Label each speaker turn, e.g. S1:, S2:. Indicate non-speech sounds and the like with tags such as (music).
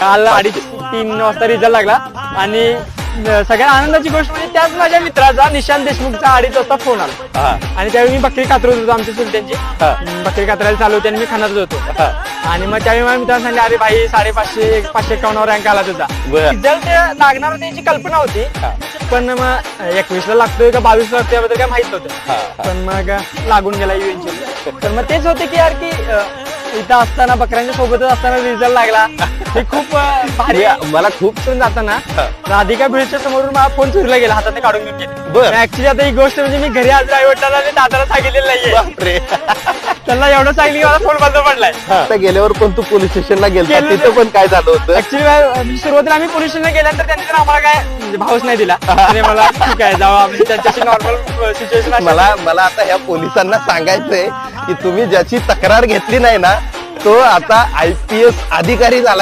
S1: काल अडीच तीन वाजता रिझल्ट लागला. आणि अं, सगळ्यात आनंदाची गोष्ट म्हणजे त्याच माझ्या मित्राचा निशांत देशमुखचा अडीच वाजता फोन आला. आणि त्यावेळी मी बकरी कातरत होतो आमच्या चुलत्यांची. बकरी कातरायला चालू होती आणि मी खानातच होतो. आणि मग त्यावेळी माझ्या मित्रांनी सांगितलं अरे भाई साडेपाचशे पाचशे एकावन्नवर रँक आला तुझा. रिझल्ट लागणार त्याची कल्पना होती. पण मग एकवीसला लागतोय का बावीस लागतोय याबद्दल काय माहीत नव्हतं. पण मग लागून गेला इव्हेंच्युअली तर मग तेच होते की यार की इथं असताना बकऱ्यांच्या सोबतच असताना रिझल्ट लागला. हे खूप अं, भारी
S2: म्हणजे मला खूप
S1: करून जाताना
S2: हा.
S1: राधिका भिडच्या समोरून मला फोन चोरीला गेला हातात काढून घेऊन गेले. ऍक्च्युली आता ही गोष्ट म्हणजे मी घरी आज आई वडिलांना आणि दादाला सांगितलेलं नाहीये.
S2: बापरे. (laughs)
S1: त्यांना एवढं सांगितलं की मला फोन बंद पडलाय.
S2: आता गेल्यावर पण तू पोलीस स्टेशनला गेलता
S1: गेलो
S2: तिथं पण काय झालं होतं?
S1: ऍक्च्युली सुरुवातीला आम्ही पोलीस स्टेशनला गेल्यानंतर त्यांनी तर आम्हाला काय म्हणजे भावच नाही दिला. आणि मला ठीक आहे जाऊ आम्ही त्यांच्याशी नॉर्मल सिच्युएशन
S2: मला मला आता ह्या पोलिसांना सांगायचंय की तुम्ही ज्याची तक्रार घेतली नाही ना तो आता आय पी एस अधिकारी झाला